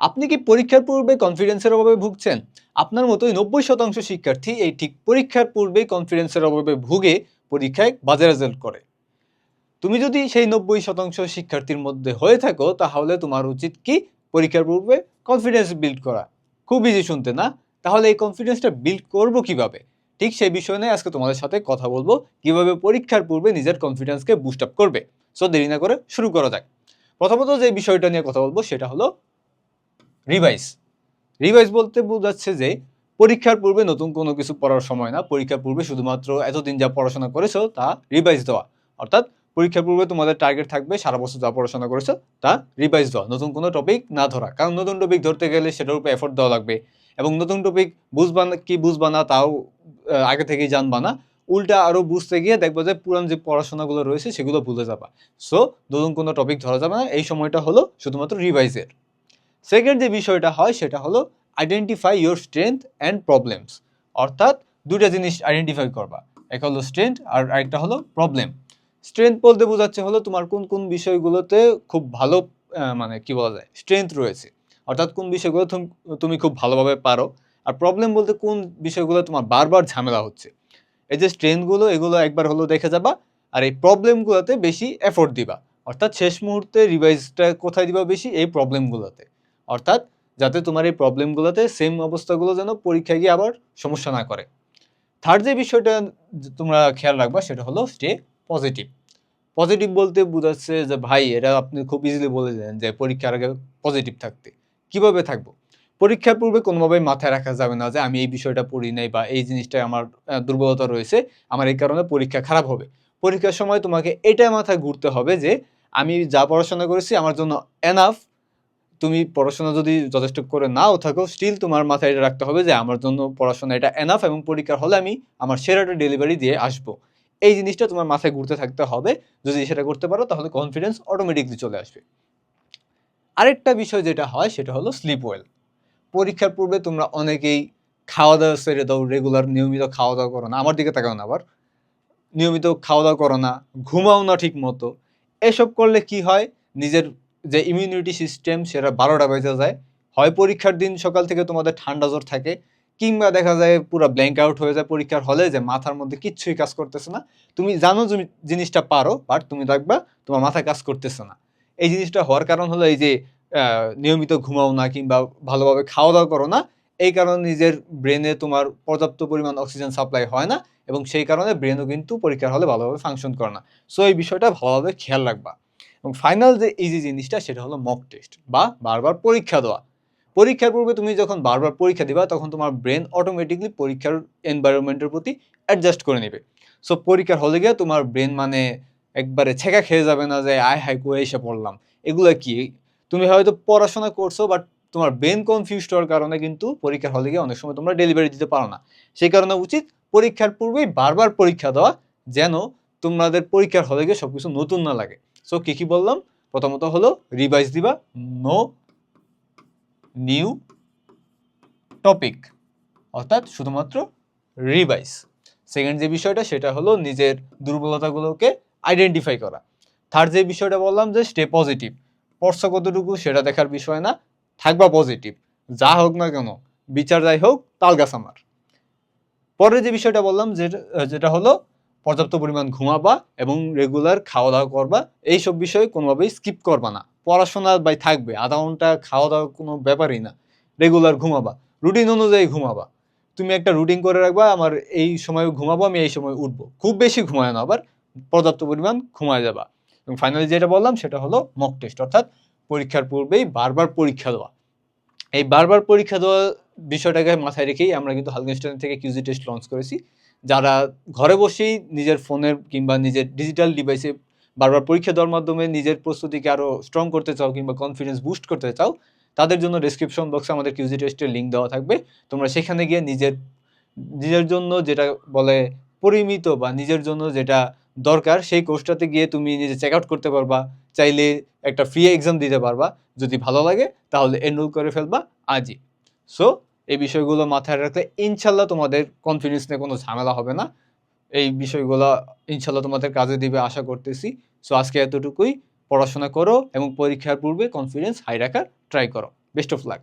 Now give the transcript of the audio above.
আপনি কি পরীক্ষার পূর্বে কনফিডেন্সের অভাবে ভুগছেন? আপনার মতোই নব্বই শতাংশ শিক্ষার্থী এই ঠিক পরীক্ষার পূর্বেই কনফিডেন্সের অভাবে ভুগে পরীক্ষায় বাজে রেজাল্ট করে। তুমি যদি সেই নব্বই শতাংশ শিক্ষার্থীর মধ্যে হয়ে থাকো, তাহলে তোমার উচিত কি? পরীক্ষার পূর্বে কনফিডেন্স বিল্ড করা। খুব ইজি শুনতে না? তাহলে এই কনফিডেন্সটা বিল্ড করব কীভাবে? ঠিক সেই বিষয় নিয়ে আজকে তোমাদের সাথে কথা বলব, কীভাবে পরীক্ষার পূর্বে নিজের কনফিডেন্সকে বুস্ট আপ করবে। সো দেরি না করে শুরু করা যাক। প্রথমত যে বিষয়টা নিয়ে কথা বলব, সেটা হলো রিভাইজ রিভাইস বলতে বোঝাচ্ছে যে পরীক্ষার পূর্বে নতুন কোনো কিছু পড়ার সময় না, পরীক্ষার পূর্বে শুধুমাত্র এতদিন যা পড়াশোনা করেছ তা রিভাইজ দেওয়া। অর্থাৎ পরীক্ষার পূর্বে তোমাদের টার্গেট থাকবে সারা বছর যা পড়াশোনা করেছ তা রিভাইজ দেওয়া। নতুন কোনো টপিক না ধরা। কারণ নতুন টপিক ধরতে গেলে সেটার উপর এফোর্ট দেওয়া লাগবে। এবং নতুন টপিক বুঝবা না, কি বুঝবা না তাও আগে থেকেই জানবা না। উল্টা আরও বুঝতে গিয়ে দেখব যে পুরান যে পড়াশোনাগুলো রয়েছে সেগুলো ভুলে যাবা। সো নতুন কোনো টপিক ধরা যাবে না। এই সময়টা হলো শুধুমাত্র রিভাইজের সেকেন্ড যে বিষয়টা হয়, সেটা হলো identify your strength and problems অর্থাৎ দুটা জিনিস আইডেন্টিফাই করবা। এক হলো স্ট্রেংথ আর আরেকটা হলো প্রবলেম স্ট্রেংথ বলতে বোঝাচ্ছে হলো তোমার কোন কোন বিষয়গুলোতে খুব ভালো মানে কি বলা যায় স্ট্রেংথ রয়েছে। অর্থাৎ কোন বিষয়গুলো তুমি খুব ভালোভাবে পারো। আর প্রবলেম বলতে কোন বিষয়গুলো তোমার বারবার ঝামেলা হচ্ছে। এই যে স্ট্রেংথগুলো এগুলো একবার হলো দেখে যাবা আর এই প্রবলেমগুলোতে বেশি এফোর্ট দিবা। অর্থাৎ শেষ মুহূর্তে রিভাইজটা কোথায় দিবা বেশি? এই প্রবলেমগুলোতে অর্থাৎ যাতে তোমার এই প্রবলেমগুলোতে সেম অবস্থাগুলো যেন পরীক্ষায় গিয়ে আবার সমস্যা না করে। থার্ড যে বিষয়টা তোমরা খেয়াল রাখবা সেটা হলো স্টে পজিটিভ পজিটিভ বলতে বোঝাচ্ছে যে, ভাই, এটা আপনি খুব ইজিলি বলে দেন যে পরীক্ষার আগে পজিটিভ থাকতে। কীভাবে থাকব? পরীক্ষার পূর্বে কোনোভাবেই মাথায় রাখা যাবে না যে, আমি এই বিষয়টা পড়ি নাই বা এই জিনিসটা আমার দুর্বলতা রয়েছে, আমার এই কারণে পরীক্ষা খারাপ হবে। পরীক্ষার সময় তোমাকে এটা মাথায় ঘুরতে হবে যে, আমি যা পড়াশোনা করেছি, আমার জন্য এনাফ তুমি পড়াশোনা যদি যথেষ্ট করে নাও থাকো স্টিল তোমার মাথায় এটা রাখতে হবে যে আমার জন্য পড়াশোনা এটা এনাফ এবং পরীক্ষার হলে আমি আমার সেরাটা ডেলিভারি দিয়ে আসব। এই জিনিসটা তোমার মাথায় ঘুরতে থাকতে হবে। যদি সেটা করতে পারো, তাহলে কনফিডেন্স অটোমেটিকলি চলে আসবে। আরেকটা বিষয় যেটা হয়, সেটা হলো স্লিপ ওয়েল পরীক্ষার পূর্বে তোমরা অনেকেই খাওয়া দাওয়া সেরে দাও রেগুলার নিয়মিত খাওয়া দাওয়া করো না। আমার দিকে তাকাও না আবার। নিয়মিত খাওয়া দাওয়া করো না, ঘুমাও না ঠিক মতো এসব করলে কি হয়? নিজের যে ইমিউনিটি সিস্টেম সেটা বারোটা বেজে যায়। হয় পরীক্ষার দিন সকাল থেকে তোমাদের ঠান্ডা জ্বর থাকে, কিংবা দেখা যায় পুরো ব্ল্যাঙ্ক আউট হয়ে যায় পরীক্ষার হলে যে মাথার মধ্যে কিচ্ছুই কাজ করতেছে না। তুমি জানো জিনিসটা পারো বাট তুমি দেখবা তোমার মাথায় কাজ করতেছে না। এই জিনিসটা হওয়ার কারণ হলো এই যে নিয়মিত ঘুমাও না কিংবা ভালোভাবে খাওয়া দাওয়া করো না, এই কারণে নিজের ব্রেনে তোমার পর্যাপ্ত পরিমাণ অক্সিজেন সাপ্লাই হয় না, এবং সেই কারণে ব্রেনও কিন্তু পরীক্ষার হলে ভালোভাবে ফাংশন করে না। সো এই বিষয়টা ভালোভাবে খেয়াল রাখবা। এবং ফাইনাল যে ইজি জিনিসটা, সেটা হলো মক টেস্ট বা বারবার পরীক্ষা দেওয়া। পরীক্ষার পূর্বে তুমি যখন বারবার পরীক্ষা দিবা, তখন তোমার ব্রেন অটোমেটিকলি পরীক্ষার এনভায়রনমেন্টের প্রতি অ্যাডজাস্ট করে নেবে। সো পরীক্ষার হলে গিয়ে তোমার ব্রেন মানে একবারে ছেঁকা খেয়ে যাবে না যে, আয় হাই করে এসে পড়লাম? এগুলো কি? তুমি হয়তো পড়াশোনা করছ বাট তোমার ব্রেন কনফিউজ হওয়ার কারণে কিন্তু পরীক্ষার হলে গিয়ে অনেক সময় তোমরা ডেলিভারি দিতে পারো না। সেই কারণে উচিত পরীক্ষার পূর্বেই বারবার পরীক্ষা দেওয়া, যেন তোমাদের পরীক্ষার হলে গিয়ে সবকিছু নতুন না লাগে। সো কি কি বললাম? প্রথমত হলো রিভাইজ দিবা নো নিউ টপিক অর্থাৎ শুধুমাত্র রিভাইজ সেকেন্ড যে বিষয়টা, সেটা হলো নিজের দুর্বলতাগুলোকে আইডেন্টিফাই করা। থার্ড যে বিষয়টা বললাম যে স্টে পজিটিভ পড়ছো কতটুকু সেটা দেখার বিষয় না, থাকবা পজিটিভ যা হোক না কেন, বিচার যাই হোক তাল গাছ আমার। পরের যে বিষয়টা বললাম, যেটা যেটা হলো পর্যাপ্ত পরিমাণ ঘুমাবা এবং রেগুলার খাওয়া দাওয়া করবা, এইসব বিষয়ে কোনোভাবেই স্কিপ করবা না। পড়াশোনা বাই থাকবে, আধা ঘণ্টা খাওয়া দাওয়া কোনো ব্যাপারই না। রেগুলার ঘুমাবা রুটিন অনুযায়ী ঘুমাবা। তুমি একটা রুটিন করে রাখবা, আমার এই সময় ঘুমাবো, আমি এই সময় উঠবো। খুব বেশি ঘুমায় না, আবার পর্যাপ্ত পরিমাণ ঘুমায় যাবা। এবং ফাইনালি যেটা বললাম, সেটা হলো মক টেস্ট অর্থাৎ পরীক্ষার পূর্বেই বারবার পরীক্ষা দেওয়া। এই বারবার পরীক্ষা দেওয়া বিষয়টাকে মাথায় রেখেই আমরা কিন্তু হালগেনস্টাইন থেকে কিউজি টেস্ট লঞ্চ করেছি। যারা ঘরে বসেই নিজের ফোনের কিংবা নিজের ডিজিটাল ডিভাইসে বারবার পরীক্ষা দেওয়ার মাধ্যমে নিজের প্রস্তুতিকে আরও স্ট্রং করতে চাও কিংবা কনফিডেন্স বুস্ট করতে চাও, তাদের জন্য ডেসক্রিপশন বক্সে আমাদের কিউজি টেস্টের লিঙ্ক দেওয়া থাকবে। তোমরা সেখানে গিয়ে নিজের নিজের জন্য যেটা বলে পরিমিত বা নিজের জন্য যেটা দরকার, সেই কোর্সটাতে গিয়ে তুমি নিজে চেক আউট করতে পারবা। চাইলে একটা ফ্রি এক্সাম দিতে পারবা। যদি ভালো লাগে, তাহলে এনরোল করে ফেলবা আজই। সো এই বিষয়গুলো মাথায় রাখলে ইনশাল্লাহ তোমাদের কনফিডেন্স নিয়ে কোনো ঝামেলা হবে না। এই বিষয়গুলো ইনশাল্লাহ তোমাদের কাজে দিবে আশা করতেছি। সো আজকে এতটুকুই। পড়াশোনা করো এবং পরীক্ষার পূর্বে কনফিডেন্স হাই রাখার ট্রাই করো। Best of luck